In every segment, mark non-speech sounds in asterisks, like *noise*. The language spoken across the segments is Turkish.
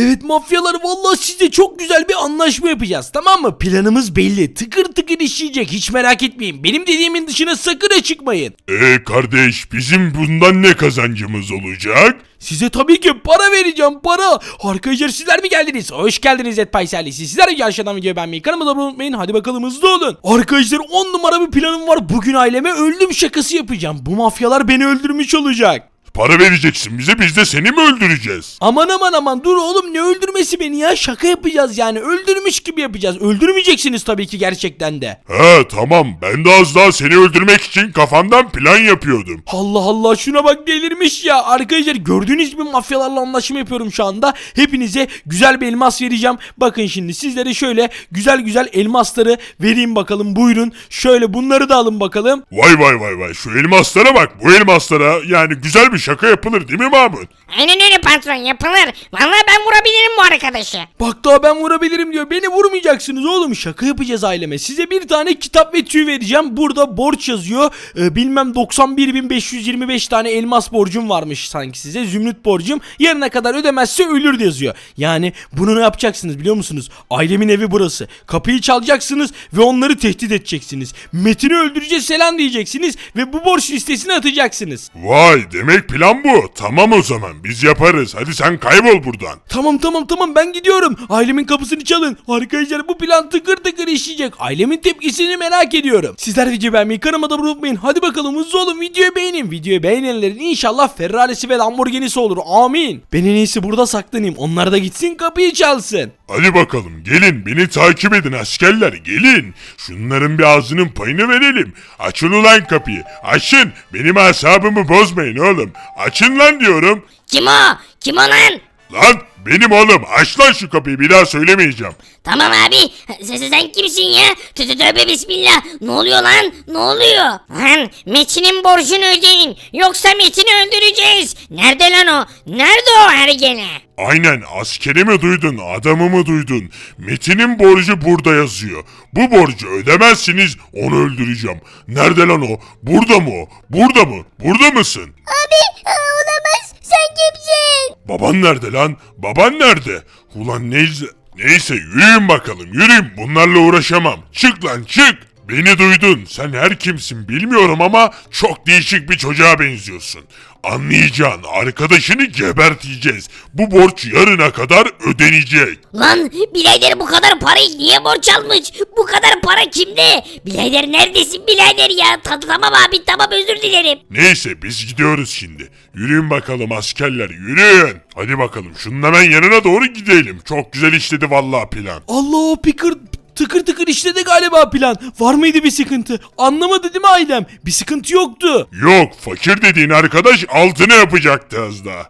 Evet mafyalar vallahi sizle çok güzel bir anlaşma yapacağız tamam mı? Planımız belli tıkır tıkır işleyecek hiç merak etmeyin. Benim dediğimin dışına sakın ha çıkmayın. E kardeş bizim bundan ne kazancımız olacak? Size tabii ki para vereceğim para. Arkadaşlar sizler mi geldiniz? Hoş geldiniz Et Paysalisi. Sizler de aşağıdan videoyu beğenmeyi kanalıma da abone unutmayın. Hadi bakalım hızlı olun. Arkadaşlar 10 numara bir planım var. Bugün aileme öldüm şakası yapacağım. Bu mafyalar beni öldürmüş olacak. Para vereceksin bize biz de seni mi öldüreceğiz? Aman aman aman dur oğlum ne öldürmesi beni ya? Şaka yapacağız yani öldürmüş gibi yapacağız. Öldürmeyeceksiniz tabii ki gerçekten de. He tamam. Ben de az daha seni öldürmek için kafamdan plan yapıyordum. Allah Allah şuna bak delirmiş ya. Arkadaşlar gördüğünüz gibi mafyalarla anlaşma yapıyorum şu anda. Hepinize güzel bir elmas vereceğim. Bakın şimdi sizlere şöyle güzel güzel elmasları vereyim bakalım. Buyurun şöyle bunları da alın bakalım. Vay vay vay vay. Şu elmaslara bak bu elmaslara. Yani güzel bir şaka yapılır değil mi Mahmut? Aynen öyle patron yapılır. Vallahi ben vurabilirim bu arkadaşı. Bak daha ben vurabilirim diyor. Beni vurmayacaksınız oğlum. Şaka yapacağız aileme. Size bir tane kitap ve tüy vereceğim. Burada borç yazıyor. Ee, bilmem 91.525 tane elmas borcum varmış sanki size. Zümrüt borcum. Yarına kadar ödemezse ölür yazıyor. Yani bunu ne yapacaksınız biliyor musunuz? Ailemin evi burası. Kapıyı çalacaksınız ve onları tehdit edeceksiniz. Metin'i öldüreceğiz selam diyeceksiniz ve bu borç listesine atacaksınız. Vay demek plan bu. Tamam o zaman biz yaparız. Hadi sen kaybol buradan. Tamam tamam tamam ben gidiyorum. Ailemin kapısını çalın. Arkadaşlar bu plan tıkır tıkır işleyecek. Ailemin tepkisini merak ediyorum. Sizler video beğenmeyi kanalıma da unutmayın. Hadi bakalım hızlı olun videoyu beğenin. Videoyu beğenenlerin inşallah Ferrari'si ve Lamborghini'si olur. Amin. Ben en iyisi burada saklanayım. Onlar da gitsin kapıyı çalsın. Hadi bakalım gelin beni takip edin askerler gelin. Şunların bir ağzının payını verelim. Açın ulan kapıyı. Açın. Benim asabımı bozmayın oğlum. Açın lan diyorum. Kim o? Kim o lan? Lan benim oğlum aç lan şu kapıyı bir daha söylemeyeceğim. Tamam abi. Sen, sen kimsin ya? Tövbe tövbe bismillah. Ne oluyor lan? Ne oluyor? Lan Metin'in borcunu ödeyin. Yoksa Metin'i öldüreceğiz. Nerede lan o? Nerede o ergene? Aynen askerimi duydun adamımı duydun. Metin'in borcu burada yazıyor. Bu borcu ödemezsiniz onu öldüreceğim. Nerede lan o? Burada mı o? Burada mı? Burada mısın? Abi olamaz. Sen kimsin? Baban nerede lan? Baban nerede? Ulan neyse, neyse yürüyün bakalım yürüyün bunlarla uğraşamam. Çık lan çık. Beni duydun. Sen her kimsin bilmiyorum ama çok değişik bir çocuğa benziyorsun. Anlayacağın arkadaşını geberteceğiz. Bu borç yarına kadar ödenecek. Lan birader bu kadar parayı niye borç almış? Bu kadar para kimde? Birader neredesin birader ya? Ta- tamam abi tamam özür dilerim. Neyse biz gidiyoruz şimdi. Yürüyün bakalım askerler yürüyün. Hadi bakalım şunun hemen yanına doğru gidelim. Çok güzel işledi vallahi plan. Allah o pikır tıkır tıkır işledi galiba plan. Var mıydı bir sıkıntı? Anlamadı değil mi ailem? Bir sıkıntı yoktu. Yok fakir dediğin arkadaş altını yapacaktı az daha.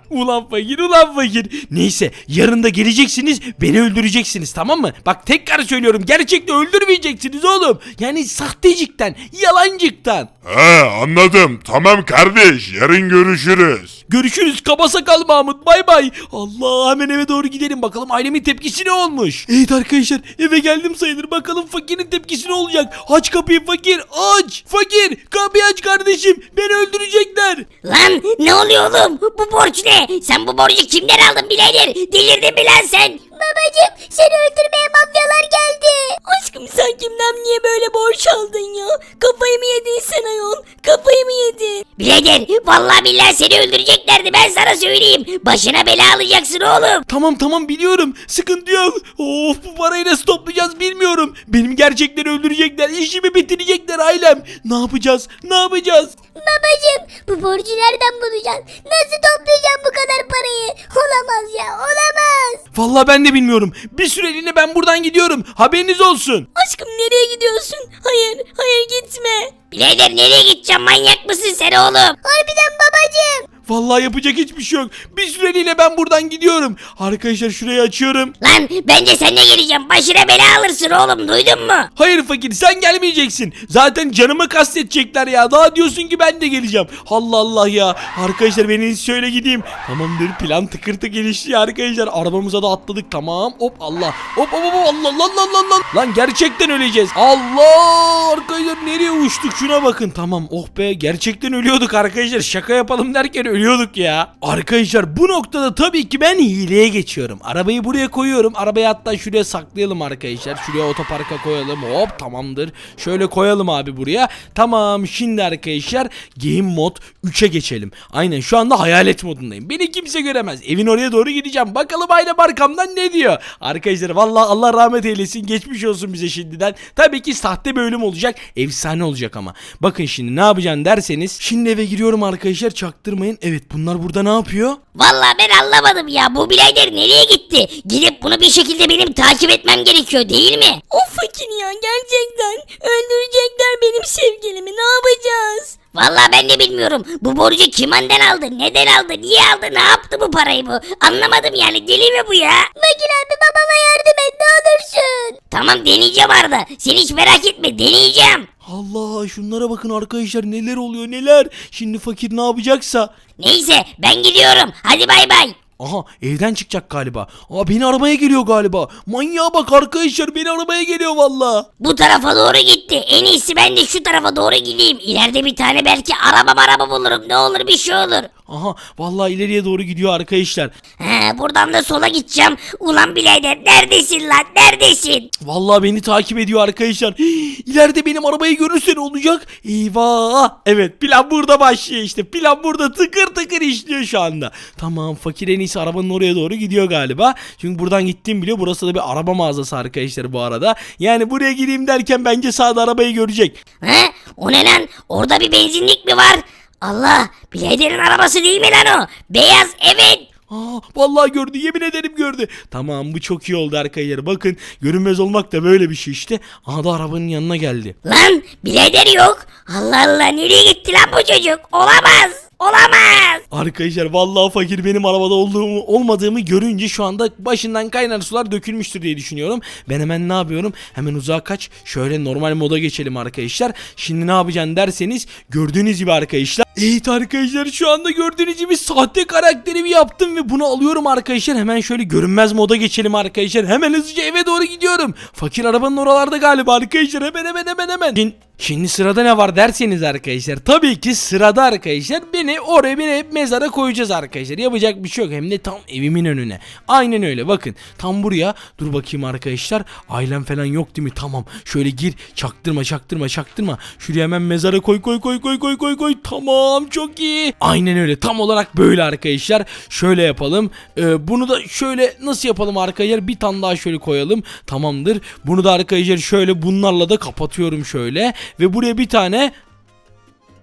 *laughs* Ulan fakir ulan fakir. Neyse yarın da geleceksiniz beni öldüreceksiniz tamam mı? Bak tekrar söylüyorum gerçekten öldürmeyeceksiniz oğlum. Yani sahtecikten yalancıktan. He anladım. Tamam kardeş yarın görüşürüz. Görüşürüz kaba sakal Mahmut bay bay. Allah hemen eve doğru gidelim bakalım ailemin tepkisi ne olmuş. Evet arkadaşlar eve geldim sayılır bakalım fakirin tepkisi ne olacak. Aç kapıyı fakir aç. Fakir kapıyı aç kardeşim beni öldürecekler. Lan ne oluyor oğlum? Bu borç ne? Sen bu borcu kimden aldın birader? Delirdin mi lan sen? Babacım seni öldürmeye mafyalar geldi. Aşkım sen kimden niye böyle borç aldın ya? Kafayı mı yedin sen ayol? Kafayı mı yedin? Birader vallahi billahi seni öldüreceklerdi ben sana söyleyeyim. Başına bela alacaksın oğlum. Tamam tamam biliyorum sıkıntı yok. Of bu parayı nasıl toplayacağız bilmiyorum. Benim gerçekten öldürecekler işimi bitirecekler ailem. Ne yapacağız ne yapacağız? Babacım bu borcu nereden bulacağız? Nasıl toplayacağım bu kadar parayı? Olamaz ya olamaz. Vallahi ben de bilmiyorum. Bir süreliğine ben buradan gidiyorum. Haberiniz olsun. Aşkım nereye gidiyorsun? Hayır hayır gitme. Birader nereye gideceğim manyak mısın sen oğlum? Harbiden babacım. Vallahi yapacak hiçbir şey yok. Bir süreliğine ben buradan gidiyorum. Arkadaşlar şurayı açıyorum. Lan bence sen de geleceğim. Başına bela alırsın oğlum duydun mu? Hayır fakir sen gelmeyeceksin. Zaten canımı kastetecekler ya. Daha diyorsun ki ben de geleceğim. Allah Allah ya. Arkadaşlar ben en iyisi şöyle gideyim. Tamamdır plan tıkır tıkır gelişti arkadaşlar. Arabamıza da atladık tamam. Hop Allah. Hop hop hop Allah lan lan lan lan. Lan gerçekten öleceğiz. Allah arkadaşlar nereye uçtuk şuna bakın. Tamam oh be gerçekten ölüyorduk arkadaşlar. Şaka yapalım derken ölüyorduk ya. Arkadaşlar bu noktada tabii ki ben hileye geçiyorum. Arabayı buraya koyuyorum. Arabayı hatta şuraya saklayalım arkadaşlar. Şuraya otoparka koyalım. Hop tamamdır. Şöyle koyalım abi buraya. Tamam şimdi arkadaşlar game mod 3'e geçelim. Aynen şu anda hayalet modundayım. Beni kimse göremez. Evin oraya doğru gideceğim. Bakalım ayna arkamdan ne diyor. Arkadaşlar vallahi Allah rahmet eylesin. Geçmiş olsun bize şimdiden. Tabii ki sahte bir ölüm olacak. Efsane olacak ama. Bakın şimdi ne yapacaksın derseniz. Şimdi eve giriyorum arkadaşlar çaktırmayın. Evet bunlar burada ne yapıyor? Vallahi ben anlamadım ya bu birader nereye gitti? Gidip bunu bir şekilde benim takip etmem gerekiyor değil mi? Of fakir ya gerçekten. Öldürecekler benim sevgilimi ne yapacağız? Vallahi ben de bilmiyorum. Bu borcu kimden aldı? Neden aldı? Niye aldı? Ne yaptı bu parayı bu? Anlamadım yani. Deli mi bu ya? Fakir abi babama yardım et ne olursun. Tamam deneyeceğim Arda. Sen hiç merak etme deneyeceğim. Allah şunlara bakın arkadaşlar neler oluyor neler. Şimdi fakir ne yapacaksa. Neyse ben gidiyorum. Hadi bay bay. Aha evden çıkacak galiba. Aa beni aramaya geliyor galiba. Manyağa bak arkadaşlar beni aramaya geliyor valla. Bu tarafa doğru gitti. En iyisi ben de şu tarafa doğru gideyim. İleride bir tane belki araba araba bulurum. Ne olur bir şey olur. Aha vallahi ileriye doğru gidiyor arkadaşlar. He, buradan da sola gideceğim. Ulan birader neredesin lan neredesin? Vallahi beni takip ediyor arkadaşlar. *gasps* İleride benim arabayı görürse ne olacak? Eyvah. Evet plan burada başlıyor işte. Plan burada tıkır tıkır işliyor şu anda. Tamam fakir en iyisi arabanın oraya doğru gidiyor galiba. Çünkü buradan gittiğim biliyor. Burası da bir araba mağazası arkadaşlar bu arada. Yani buraya gideyim derken bence sağda arabayı görecek. He? O ne lan? Orada bir benzinlik mi var? Allah! Biraderin arabası değil mi lan o? Beyaz evet. Aa, vallahi gördü yemin ederim gördü. Tamam bu çok iyi oldu arkadaşlar. Bakın görünmez olmak da böyle bir şey işte. Aha da arabanın yanına geldi. Lan birader yok. Allah Allah nereye gitti lan bu çocuk? Olamaz. Olamaz. Arkadaşlar vallahi fakir benim arabada olduğumu olmadığımı görünce şu anda başından kaynar sular dökülmüştür diye düşünüyorum. Ben hemen ne yapıyorum? Hemen uzağa kaç. Şöyle normal moda geçelim arkadaşlar. Şimdi ne yapacaksın derseniz gördüğünüz gibi arkadaşlar. Evet arkadaşlar şu anda gördüğünüz gibi sahte karakterimi yaptım ve bunu alıyorum arkadaşlar. Hemen şöyle görünmez moda geçelim arkadaşlar. Hemen hızlıca eve doğru gidiyorum. Fakir arabanın oralarda galiba arkadaşlar. Hemen hemen hemen hemen. Şimdi, şimdi sırada ne var derseniz arkadaşlar. Tabii ki sırada arkadaşlar beni oraya beni hep mezara koyacağız arkadaşlar. Yapacak bir şey yok. Hem de tam evimin önüne. Aynen öyle bakın. Tam buraya. Dur bakayım arkadaşlar. Ailem falan yok değil mi? Tamam. Şöyle gir. Çaktırma çaktırma çaktırma. Şuraya hemen mezara koy koy koy koy koy koy koy. Tamam çok iyi. Aynen öyle. Tam olarak böyle arkadaşlar. Şöyle yapalım. Ee, bunu da şöyle nasıl yapalım arkadaşlar? Bir tane daha şöyle koyalım. Tamamdır. Bunu da arkadaşlar şöyle bunlarla da kapatıyorum şöyle. Ve buraya bir tane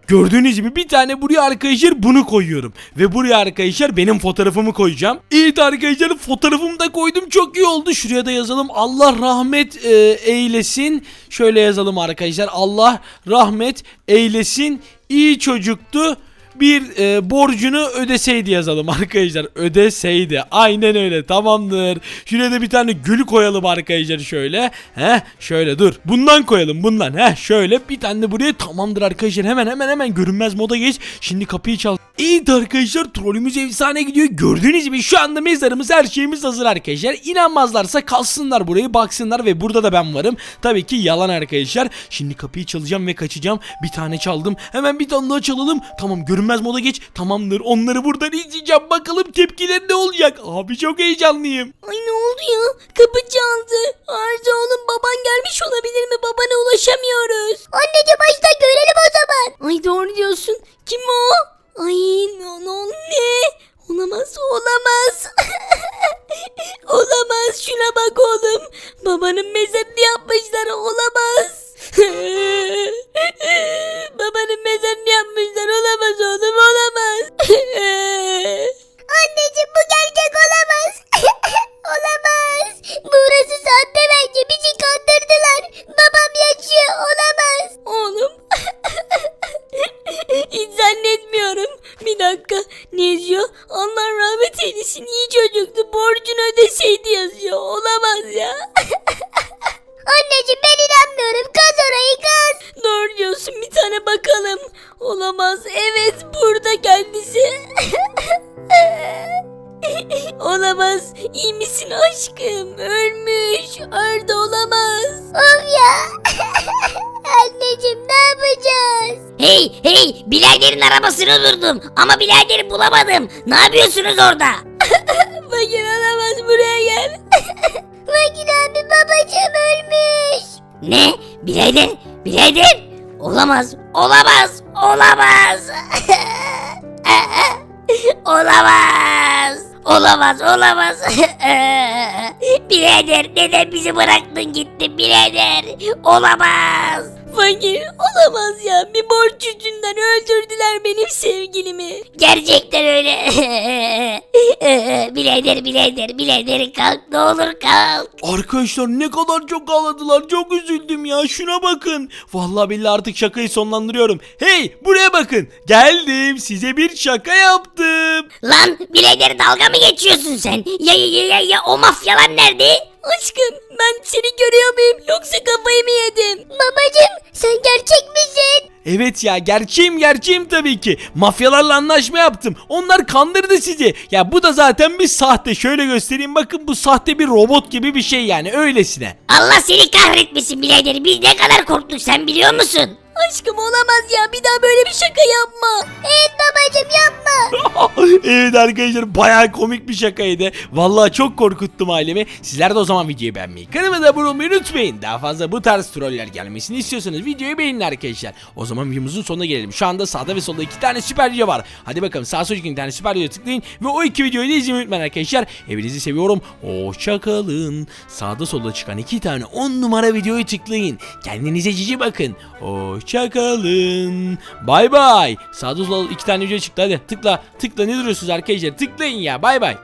Gördüğünüz gibi bir tane buraya arkadaşlar bunu koyuyorum. Ve buraya arkadaşlar benim fotoğrafımı koyacağım. Evet arkadaşlar fotoğrafımı da koydum. Çok iyi oldu. Şuraya da yazalım. Allah rahmet e, eylesin. Şöyle yazalım arkadaşlar. Allah rahmet eylesin. İyi çocuktu. Bir e, borcunu ödeseydi yazalım *laughs* arkadaşlar. Ödeseydi. Aynen öyle. Tamamdır. Şuraya da bir tane gül koyalım arkadaşlar şöyle. Heh şöyle dur. Bundan koyalım bundan. Heh şöyle bir tane de buraya tamamdır arkadaşlar. Hemen hemen hemen görünmez moda geç. Şimdi kapıyı çal. Evet arkadaşlar trollümüz efsane gidiyor. Gördüğünüz gibi şu anda mezarımız her şeyimiz hazır arkadaşlar. İnanmazlarsa kalsınlar burayı baksınlar ve burada da ben varım. Tabii ki yalan arkadaşlar. Şimdi kapıyı çalacağım ve kaçacağım. Bir tane çaldım. Hemen bir tane daha çalalım. Tamam görünmez moda geç. Tamamdır onları buradan izleyeceğim. Bakalım tepkileri ne olacak. Abi çok heyecanlıyım. Ay ne oldu ya? Kapı çaldı. Arda hey biraderin arabasını durdum ama biraderi bulamadım. Ne yapıyorsunuz orada? *laughs* Fakir olamaz buraya gel. *laughs* Fakir abi babacım ölmüş. Ne? Birader? Birader? Olamaz. Olamaz. Olamaz. *laughs* olamaz. Olamaz. Olamaz. birader neden bizi bıraktın gittin birader? Olamaz. Fakir olamaz ya. Bir borç yüzünden öldürdüler benim sevgilimi. Gerçekten öyle. *laughs* birader birader birader kalk ne olur kalk. Arkadaşlar ne kadar çok ağladılar. Çok üzüldüm ya. Şuna bakın. Vallahi billahi artık şakayı sonlandırıyorum. Hey buraya bakın. Geldim. Size bir şaka yaptım. Lan birader dalga mı geçiyorsun sen? Ya ya ya ya, ya o mafyalar nerede? Aşkım ben seni görüyor muyum yoksa kafayı mı yedim? Babacım sen gerçek misin? Evet ya gerçeğim gerçeğim tabii ki. Mafyalarla anlaşma yaptım. Onlar kandırdı sizi. Ya bu da zaten bir sahte. Şöyle göstereyim bakın bu sahte bir robot gibi bir şey yani öylesine. Allah seni kahretmesin birader. Biz ne kadar korktuk sen biliyor musun? Aşkım olamaz ya bir daha böyle bir şaka yapma. Evet babacım yapma. *laughs* evet arkadaşlar bayağı komik bir şakaydı. Vallahi çok korkuttum ailemi. Sizler de o zaman videoyu beğenmeyi, kanalıma da abone olmayı unutmayın. Daha fazla bu tarz troller gelmesini istiyorsanız videoyu beğenin arkadaşlar. O zaman videomuzun sonuna gelelim. Şu anda sağda ve solda iki tane süper video var. Hadi bakalım sağ sol iki tane süper video tıklayın ve o iki videoyu da izlemeyi unutmayın arkadaşlar. Hepinizi seviyorum. Hoşçakalın. Sağda solda çıkan iki tane 10 numara videoyu tıklayın. Kendinize cici bakın. Hoşçakalın. Bay bay. Sağda solda iki tane video çıktı hadi tıkla. Tıkla ne duruyorsunuz arkadaşlar tıklayın ya bay bay.